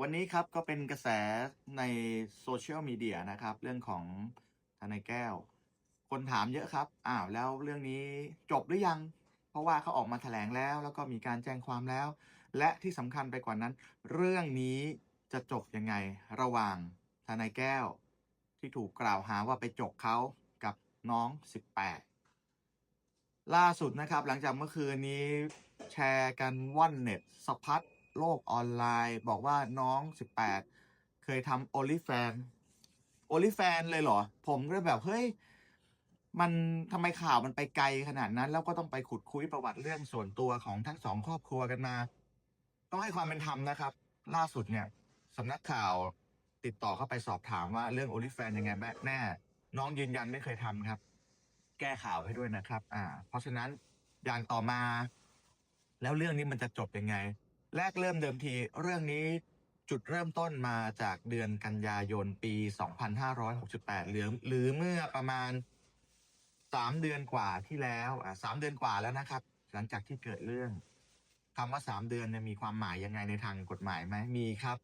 วันนี้ครับก็เป็นกระแสในโซเชียลมีเดียนะครับ เรื่องของทนายแก้ว คนถามเยอะครับอ้าวแล้วเรื่องนี้จบหรือยัง เพราะว่าเขาออกมาแถลงแล้ว แล้วก็มีการแจ้งความแล้ว และที่สำคัญไปกว่านั้น เรื่องนี้จะจบยังไงระหว่างทนายแก้ว ที่ถูกกล่าวหาว่าไปจกเขากับน้อง 18 ล่าสุดนะครับ หลังจากเมื่อคืนนี้แชร์กันว่อนเน็ตสะพัด โลกออนไลน์ บอกว่าน้อง 18 เคยทำโอลิแฟนโอลิแฟนเลยเหรอ ผมก็แบบ เฮ้ย มันทำไมข่าวมันไปไกลขนาดนั้น แล้วก็ต้องไปขุดคุยประวัติเรื่องส่วนตัวของทั้งสองครอบครัวกันมา ต้องให้ความเป็นธรรมนะครับ ล่าสุดเนี่ยสำนักข่าวติดต่อเข้าไปสอบถามว่าเรื่องโอลิแฟนยังไงแน่น้องยืนยันไม่เคยทำครับ แก้ข่าวให้ด้วยนะครับ อ่า เพราะฉะนั้นอย่างต่อมา แล้วเรื่องนี้มันจะจบยังไง แรกเริ่มเดิมที เรื่องนี้จุดเริ่มต้นมาจากเดือนกันยายนปี 2568 หรือหรือเมื่อประมาณ 3 เดือนกว่าที่แล้วอ่าสามเดือนกว่าแล้วนะครับ หลังจากที่เกิดเรื่องคำว่า 3 เดือนเนี่ยมีความหมายยังไงในทางกฎหมายไหมมีครับ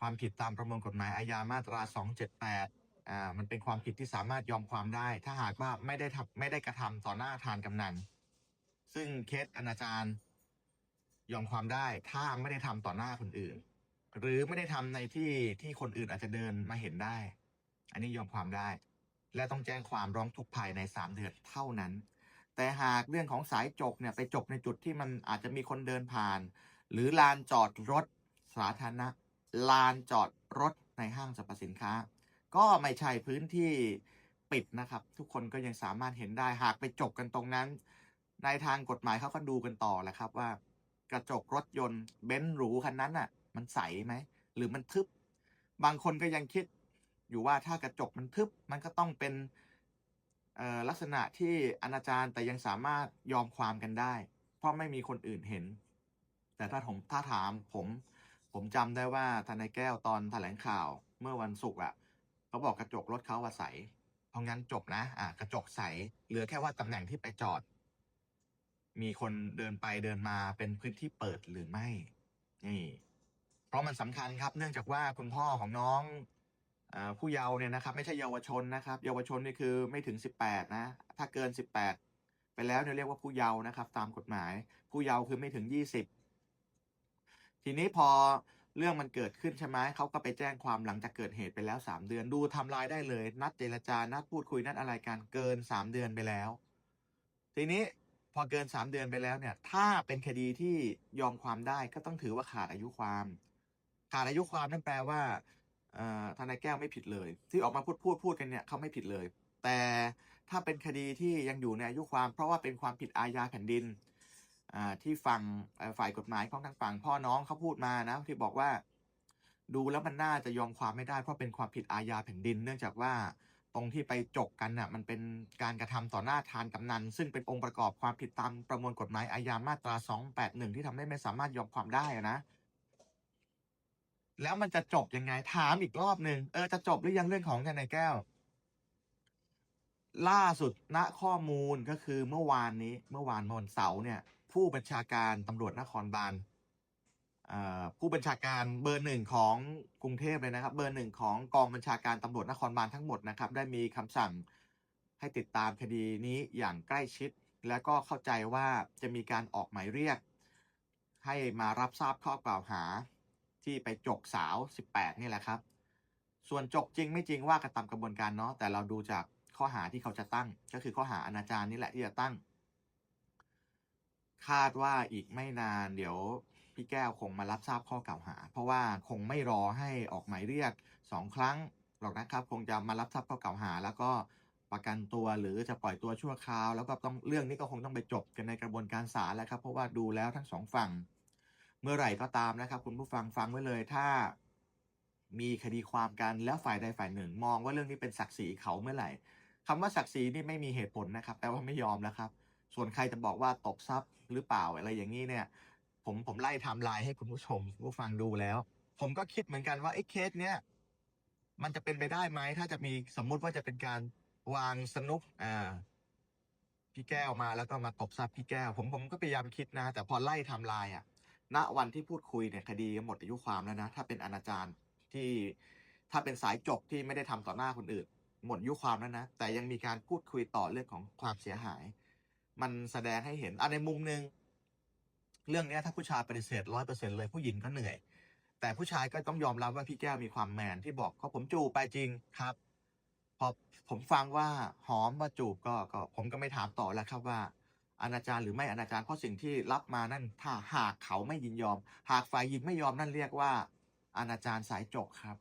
ความผิดตามประมวลกฎหมายอาญามาตรา 278อ่ามันเป็นความผิดที่สามารถยอมความได้ ถ้าหากว่าไม่ได้ทำไม่ได้กระทำต่อหน้าทานกำนันซึ่งเคสอนาจารย์ ยอมความได้ถ้าไม่ได้ทำต่อหน้าคนอื่น หรือไม่ได้ทำในที่ที่คนอื่นอาจจะเดินมาเห็นได้ อันนี้ยอมความได้ และต้องแจ้งความร้องทุกข์ภายใน 3 เดือนเท่านั้น แต่หากเรื่องของสายจกเนี่ยไปจบในจุดที่มันอาจจะมีคนเดินผ่าน หรือลานจอดรถสาธารณะลานจอดรถในห้างสรรพสินค้า ก็ไม่ใช่พื้นที่ปิดนะครับ ทุกคนก็ยังสามารถเห็นได้หากไปจบกันตรงนั้น ในทางกฎหมายเขาก็ดูกันต่อแหละครับว่า กระจกรถยนต์เบนซ์หรูคันนั้นน่ะ มันใสไหม หรือมันทึบ บางคนก็ยังคิดอยู่ว่าถ้ากระจกมันทึบมันก็ต้องเป็นลักษณะที่อนาจารแต่ยังสามารถยอมความกันได้ เพราะไม่มีคนอื่นเห็น แต่ถ้าผมถ้าถามผม ผมจำได้ว่าทนายแก้วตอนแถลงข่าวเมื่อวันศุกร์อะเขาบอกกระจกรถเขาว่าใสเพราะงั้นจบนะ อะกระจกใสเหลือแค่ว่าตำแหน่งที่ไปจอด มีคนเดินไปเดินมาเป็นพื้นที่เปิดหรือไม่ นี่ เพราะมันสำคัญครับ เนื่องจากว่าคุณพ่อของน้องอผู้เยาว์เนี่ยนะครับ ไม่ใช่เยาวชนนะครับ เยาวชนนี่คือไม่ถึงสิบแปดนะ ถ้าเกินสิบแปดไปแล้วเนี่ยเรียกว่าผู้เยาว์นะครับ ตามกฎหมาย ผู้เยาว์คือไม่ถึงยี่สิบทีนี้พอเรื่องมันเกิดขึ้นใช่ไหมเขาก็ไปแจ้งความหลังจากเกิดเหตุไปแล้วสามเดือนดูทำลายได้เลย นัดเจรจานัดพูดคุยนัดอะไรกันเกินสามเดือนไปแล้ว ทีนี้ พอเกินสามเดือนไปแล้วเนี่ย ถ้าเป็นคดีที่ยอมความได้ก็ต้องถือว่าขาดอายุความ ขาดอายุความนั่นแปลว่าทนายแก้วไม่ผิดเลย ที่ออกมาพูดพูดพูดกันเนี่ยเขาไม่ผิดเลย แต่ถ้าเป็นคดีที่ยังอยู่ในอายุความ เพราะว่าเป็นความผิดอาญาแผ่นดินที่ฝั่งฝ่ายกฎหมายของทางฝั่งพ่อน้องเขาพูดมานะที่บอกว่า ดูแล้วมันน่าจะยอมความไม่ได้เพราะเป็นความผิดอาญาแผ่นดิน เนื่องจากว่า ตรงที่ไปจกกันน่ะมันเป็นการกระทำต่อหน้าทานกำนัน ซึ่งเป็นองค์ประกอบความผิดตามประมวลกฎหมายอาญามาตรา 281 ที่ทำให้ไม่สามารถยอมความได้นะแล้วมันจะจบยังไงถามอีกรอบหนึ่งเออจะจบหรือยังเรื่องของทนายแก้ว ล่าสุดณข้อมูลก็คือเมื่อวานนี้ เมื่อวานวันเสาร์เนี่ย ผู้บัญชาการตำรวจนครบาล ผู้บัญชาการเบอร์หนึ่งของกรุงเทพเลยนะครับ เบอร์หนึ่งของกองบัญชาการตำรวจนครบาลทั้งหมดนะครับ ได้มีคำสั่งให้ติดตามคดีนี้อย่างใกล้ชิด แล้วก็เข้าใจว่าจะมีการออกหมายเรียก ให้มารับทราบข้อกล่าวหาที่ไปจกสาว 18 นี่แหละครับ ส่วนจกจริงไม่จริงว่ากันตามกระบวนการเนาะแต่เราดูจากข้อหาที่เขาจะตั้ง ก็คือข้อหาอนาจารนี่แหละที่จะตั้ง คาดว่าอีกไม่นานเดี๋ยว พี่แก้วคงมารับทราบข้อกล่าวหา เพราะว่าคงไม่รอให้ออกหมายเรียกสองครั้งหรอกนะครับ คงจะมารับทราบข้อกล่าวหา แล้วก็ประกันตัวหรือจะปล่อยตัวชั่วคราว แล้วก็ต้องเรื่องนี้ก็คงต้องไปจบกันในกระบวนการศาลแล้วครับ เพราะว่าดูแล้วทั้งสองฝั่ง เมื่อไหร่ก็ตามนะครับ คุณผู้ฟังฟังไว้เลยถ้ามีคดีความกันแล้วฝ่ายใดฝ่ายหนึ่ง มองว่าเรื่องนี้เป็นศักดิ์ศรีเขาเมื่อไหร่คำว่าศักดิ์ศรีนี่ไม่มีเหตุผลนะครับแปลว่าไม่ยอมแล้วครับ ส่วนใครจะบอกว่าตกทรัพย์หรือเปล่าอะไรอย่างนี้เนี่ย ผมผมไล่ไทม์ไลน์ให้คุณผู้ชมผู้ฟังดูแล้ว ผมก็คิดเหมือนกันว่าไอ้เคสเนี้ยมันจะเป็นไปได้ไหมถ้าจะมีสมมุติว่าจะเป็นการวางสนุกอ่าพี่แก้วมาแล้วก็มาตบทรัพย์พี่แก้ว ผมผมก็พยายามคิดนะ แต่พอไล่ไทม์ไลน์อะ ณวันที่พูดคุยเนี่ยคดีหมดอายุความแล้วนะถ้าเป็นอนาจารที่ถ้าเป็นสายจบที่ไม่ได้ทำต่อหน้าคนอื่น หมดอายุความแล้วนะ แต่ยังมีการพูดคุยต่อเรื่องของความเสียหาย มันแสดงให้เห็นอะในมุมหนึ่ง เรื่องนี้ถ้าผู้ชายปฏิเสธร้อยเปอร์เซ็นเลยผู้หญิงก็เหนื่อย แต่ผู้ชายก็ต้องยอมรับว่าพี่แก้วมีความแมนที่บอกเขาผมจูบไปจริงครับ พอผมฟังว่าหอมว่าจูบก็ก็ผมก็ไม่ถามต่อแล้วครับว่าอนาจารหรือไม่อนาจารเพราะสิ่งที่รับมานั่นถ้าหากเขาไม่ยินยอม หากฝ่ายหญิงไม่ยอมนั่นเรียกว่าอนาจารสายจกครับ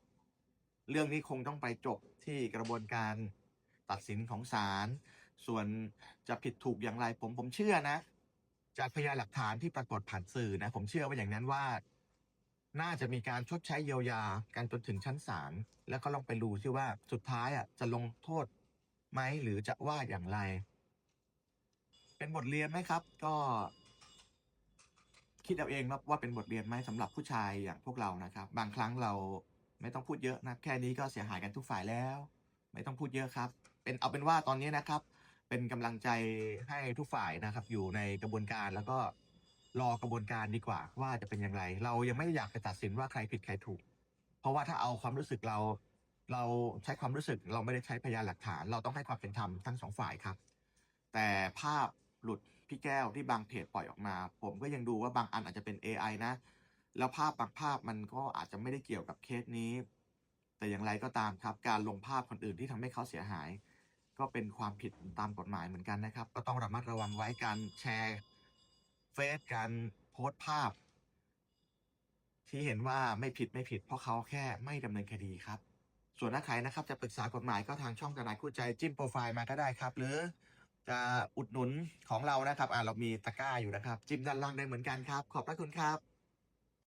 เรื่องนี้คงต้องไปจบที่กระบวนการตัดสินของศาลส่วนจะผิดถูกอย่างไรผมผมเชื่อนะ จากพยานหลักฐานที่ปรากฏผ่านสื่อนะ ผมเชื่อว่าอย่างนั้นว่า น่าจะมีการชดใช้เยียวยากันจนถึงชั้นศาลแล้วก็ลองไปดูที่ว่าสุดท้ายอะจะลงโทษไหมหรือจะว่าอย่างไร เป็นบทเรียนไหมครับ ก็ คิดเอาเองว่าเป็นบทเรียนไหมสำหรับผู้ชายอย่างพวกเรานะครับ บางครั้งเราไม่ต้องพูดเยอะนะแค่นี้ก็เสียหายกันทุกฝ่ายแล้ว ไม่ต้องพูดเยอะครับ เป็นเอาเป็นว่าตอนนี้นะครับ เป็นกำลังใจให้ทุกฝ่ายนะครับ อยู่ในกระบวนการแล้วก็รอกระบวนการดีกว่า ว่าจะเป็นอย่างไร เรายังไม่อยากจะตัดสินว่าใครผิดใครถูก เพราะว่าถ้าเอาความรู้สึกเรา เราใช้ความรู้สึกเราไม่ได้ใช้พยานหลักฐาน เราต้องให้ความเป็นธรรมทั้งสองฝ่ายครับ แต่ภาพหลุดพี่แก้วที่บางเพจปล่อยออกมา ผมก็ยังดูว่าบางอันอาจจะเป็น AI นะ แล้วภาพบางภาพมันก็อาจจะไม่ได้เกี่ยวกับเคสนี้ แต่อย่างไรก็ตามครับ การลงภาพคนอื่นที่ทำให้เขาเสียหาย ก็เป็นความผิดตามกฎหมายเหมือนกันนะครับ ก็ต้องระมัดระวังไว้การแชร์เฟซการโพสต์ภาพ ที่เห็นว่าไม่ผิดไม่ผิด เพราะเขาแค่ไม่ดำเนินคดีครับ ส่วนถ้าใครนะครับ จะปรึกษากฎหมายก็ทางช่องทนายคู่ใจจิ้มโปรไฟล์มาก็ได้ครับ หรือจะอุดหนุนของเรานะครับ อ่าเรามีตะกร้าอยู่นะครับ จิ้มด้านล่างได้เหมือนกันครับ ขอบพระคุณครับ